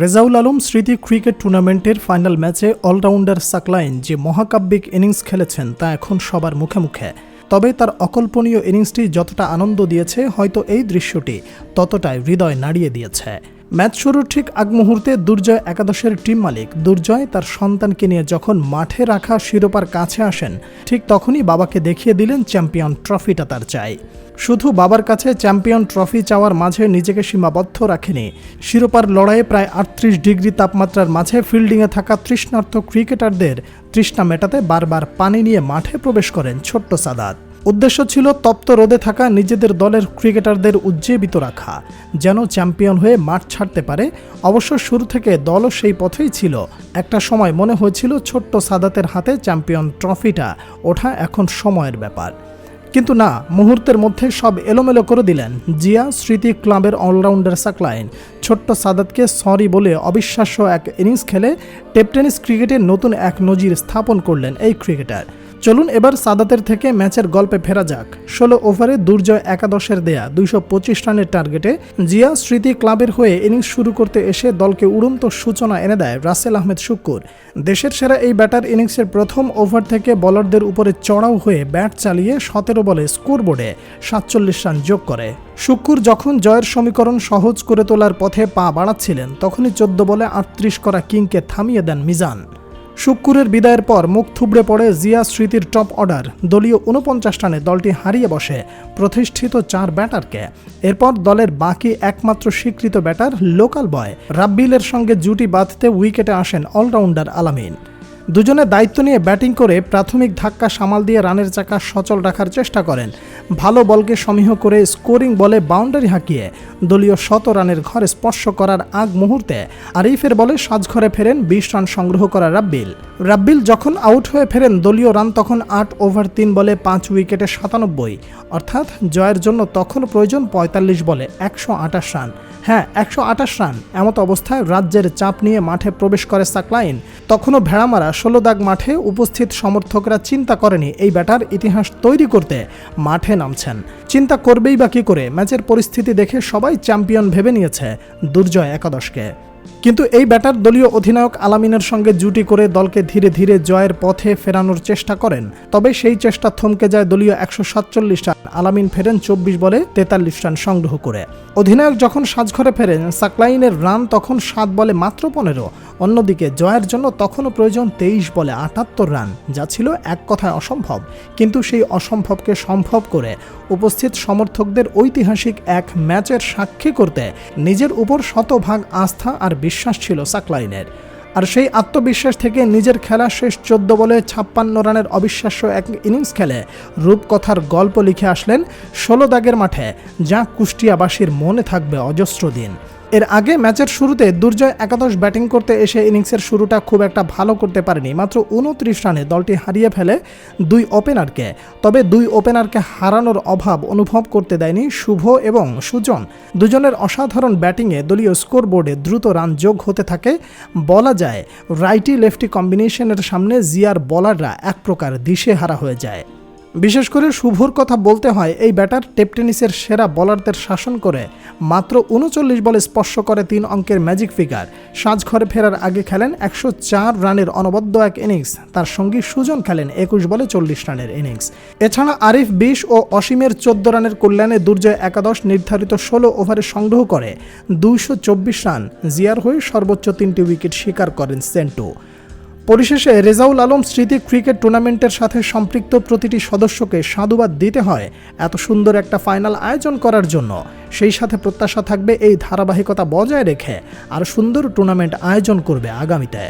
রেজাউল আলম স্মৃতি ক্রিকেট টুর্নামেন্টের ফাইনাল ম্যাচে অলরাউন্ডার সাকলাইন যে মহাকাব্যিক ইনিংস খেলেছেন তা এখন সবার মুখে মুখে। তবে তার অকল্পনীয় ইনিংসটি যতটা আনন্দ দিয়েছে, হয়তো এই দৃশ্যটি ততটাই হৃদয় নাড়িয়ে দিয়েছে। ম্যাচ শুরুর ঠিক আগ মুহূর্তে দুর্জয় একাদশের টিম মালিক। দুর্জয় তার সন্তানকে নিয়ে যখন মাঠে রাখা শিরোপার কাছে আসেন, ঠিক তখনই বাবাকে দেখিয়ে দিলেন চ্যাম্পিয়ন ট্রফিটা তার চাই। শুধু বাবার কাছে চ্যাম্পিয়ন ট্রফি চাওয়ার মাঝে নিজেকে সীমাবদ্ধ রাখেনি। শিরোপার লড়াইয়ে প্রায় আটত্রিশ ডিগ্রি তাপমাত্রার মাঝে ফিল্ডিংয়ে থাকা তৃষ্ণার্থ ক্রিকেটারদের তৃষ্ণা মেটাতে বারবার পানি নিয়ে মাঠে প্রবেশ করেন ছোট্ট সাদাত। উদ্দেশ্য ছিল তপ্ত রোদে থাকা নিজেদের দলের ক্রিকেটারদের উজ্জীবিত রাখা, যেন চ্যাম্পিয়ন হয়ে মাঠ ছাড়তে পারে। অবশ্য শুরু থেকে দলও সেই পথেই ছিল। একটা সময় মনে হয়েছিল ছোট্ট সাদাতের হাতে চ্যাম্পিয়ন ট্রফিটা ওঠা এখন সময়ের ব্যাপার। কিন্তু না, মুহূর্তের মধ্যে সব এলোমেলো করে দিলেন জিয়া স্মৃতি ক্লাবের অলরাউন্ডার সাকলাইন। ছোট্ট সাদাতকে সরি বলে অবিশ্বাস্য এক ইনিংস খেলে টেপটেনিস ক্রিকেটের নতুন এক নজির স্থাপন করলেন এই ক্রিকেটার। চলুন এবার সাদাতের থেকে ম্যাচের গল্পে ফেরা যাক। ষোলো ওভারে দুর্জয় একাদশের দেয়া দুইশো পঁচিশ রানের টার্গেটে জিয়া স্মৃতি ক্লাবের হয়ে ইনিংস শুরু করতে এসে দলকে উড়ন্ত সূচনা এনে দেয় রাসেল আহমেদ শুক্কুর। দেশের সেরা এই ব্যাটার ইনিংসের প্রথম ওভার থেকে বলারদের উপরে চড়াও হয়ে ব্যাট চালিয়ে সতেরো বলে স্কোরবোর্ডে সাতচল্লিশ রান যোগ করে। শুক্কুর যখন জয়ের সমীকরণ সহজ করে তোলার পথে পা বাড়াচ্ছিলেন, তখনই চোদ্দ বলে আটত্রিশ করা কিংকে থামিয়ে দেন মিজান। শুক্কুরের বিদায়ের পর মুখ থুবড়ে পড়ে জিয়া স্মৃতির টপ অর্ডার। দলীয় উনপঞ্চাশ রানে দলটি হারিয়ে বসে, প্রতিষ্ঠিত চার ব্যাটারকে। এরপর দলের বাকি একমাত্র স্বীকৃত ব্যাটার লোকাল বয়। রাব্বিলের সঙ্গে জুটি বাঁধতে উইকেটে আসেন অলরাউন্ডার আলামিন। দুজনে দায়িত্ব নিয়ে ব্যাটিং করে প্রাথমিক ধাক্কা সামাল দিয়ে রানের চাকা সচল রাখার চেষ্টা করেন। ভালো বলকে সমীহ করে স্কোরিং বলে বাউন্ডারি হাঁকিয়ে দলীয় শত রানের ঘরে স্পর্শ করার আগ মুহূর্তে আরিফের বলে সাজঘরে ফেরেন বিশ রান সংগ্রহ করা রাব্বিল। রাব্বিল যখন আউট হয়ে ফেরেন, দলীয় রান তখন আট ওভার তিন বলে পাঁচ উইকেটে সাতানব্বই। অর্থাৎ জয়ের জন্য তখন প্রয়োজন পঁয়তাল্লিশ বলে একশো আটাশ রান। হ্যাঁ একশো আটাশ রান। এমত অবস্থায় রাজ্যের চাপ নিয়ে মাঠে প্রবেশ করে সাকলাইন। তখনও ভেড়ামারা ষোলো দাগ মাঠে উপস্থিত সমর্থকরা চিন্তা করেনি এই ব্যাটার ইতিহাস তৈরি করতে মাঠে নামছেন। চিন্তা করবেই বা কী করে, ম্যাচের পরিস্থিতি দেখে সবাই চ্যাম্পিয়ন ভেবে নিয়েছে দুর্জয় একাদশকে। কিন্তু এই ব্যাটার দলীয় অধিনায়ক আলামিনের সঙ্গে জুটি করে দলকে ধীরে ধীরে জয়ের পথে ফেরানোর চেষ্টা করেন, তবে সেই চেষ্টা থমকে যায় দলীয় একশো সাতচল্লিশ রান, আলামিন ফেরেন চব্বিশ বলে তেতাল্লিশ রান সংগ্রহ করে। অধিনায়ক যখন সাজঘরে ফেরেন, সাকলাইনের রান তখন সাত বলে মাত্র পনেরো অন্যদিকে জয়ের জন্য তখনও প্রয়োজন তেইশ বলে আটাত্তর রান, যা ছিল এক কথায় অসম্ভব। কিন্তু সেই অসম্ভবকে সম্ভব করে উপস্থিত সমর্থকদের ঐতিহাসিক এক ম্যাচের সাক্ষী করতে নিজের উপর শতভাগ আস্থা আর বিশ্বাস ছিল সাকলাইনের। আর সেই আত্মবিশ্বাস থেকে নিজের খেলা শেষ চোদ্দ বলে ছাপ্পান্ন রানের অবিশ্বাস্য এক ইনিংস খেলে রূপকথার গল্প লিখে আসলেন ষোলো দাগের মাঠে, যা কুষ্টিয়াবাসীর মনে থাকবে অজস্র দিন। এর আগে ম্যাচের শুরুতে দুর্জয় একাদশ ব্যাটিং করতে এসে ইনিংসের শুরুটা খুব একটা ভালো করতে পারেনি। মাত্র উনত্রিশ রানে দলটি হারিয়ে ফেলে দুই ওপেনারকে। তবে দুই ওপেনারকে হারানোর অভাব অনুভব করতে দেয়নি শুভ এবং সুজন। দুজনের অসাধারণ ব্যাটিংয়ে দলীয় স্কোরবোর্ডে দ্রুত রান যোগ হতে থাকে। বলা যায় রাইটি লেফটি কম্বিনেশনের সামনে জিয়ার বলাররা এক প্রকার দিশেহারা হয়ে যায়। বিশেষ করে শুভর কথা বলতে হয়, এই ব্যাটার টেপ টেনিসের সেরা বলারদের শাসন করে মাত্র উনচল্লিশ বলে স্পর্শ করে তিন অঙ্কের ম্যাজিক ফিগার। সাজঘরে ফেরার আগে খেলেন একশো চার রানের অনবদ্য এক ইনিংস। তার সঙ্গী সুজন খেলেন একুশ বলে চল্লিশ রানের ইনিংস। এছাড়া আরিফ বিশ ও অসীমের চোদ্দ রানের কল্যাণে দুর্জয় একাদশ নির্ধারিত ষোলো ওভারে সংগ্রহ করে দুইশো চব্বিশ রান। জিয়ার হয়ে সর্বোচ্চ তিনটি উইকেট শিকার করেন সেন্টু। পরিশেষে রেজাউল আলম স্মৃতি ক্রিকেট টুর্নামেন্টের সাথে সম্পৃক্ত প্রতিটি সদস্যকে সাধুবাদ দিতে হয় এত সুন্দর একটা ফাইনাল আয়োজন করার জন্য। সেই সাথে প্রত্যাশা থাকবে এই ধারাবাহিকতা বজায় রেখে আর সুন্দর টুর্নামেন্ট আয়োজন করবে আগামীতে।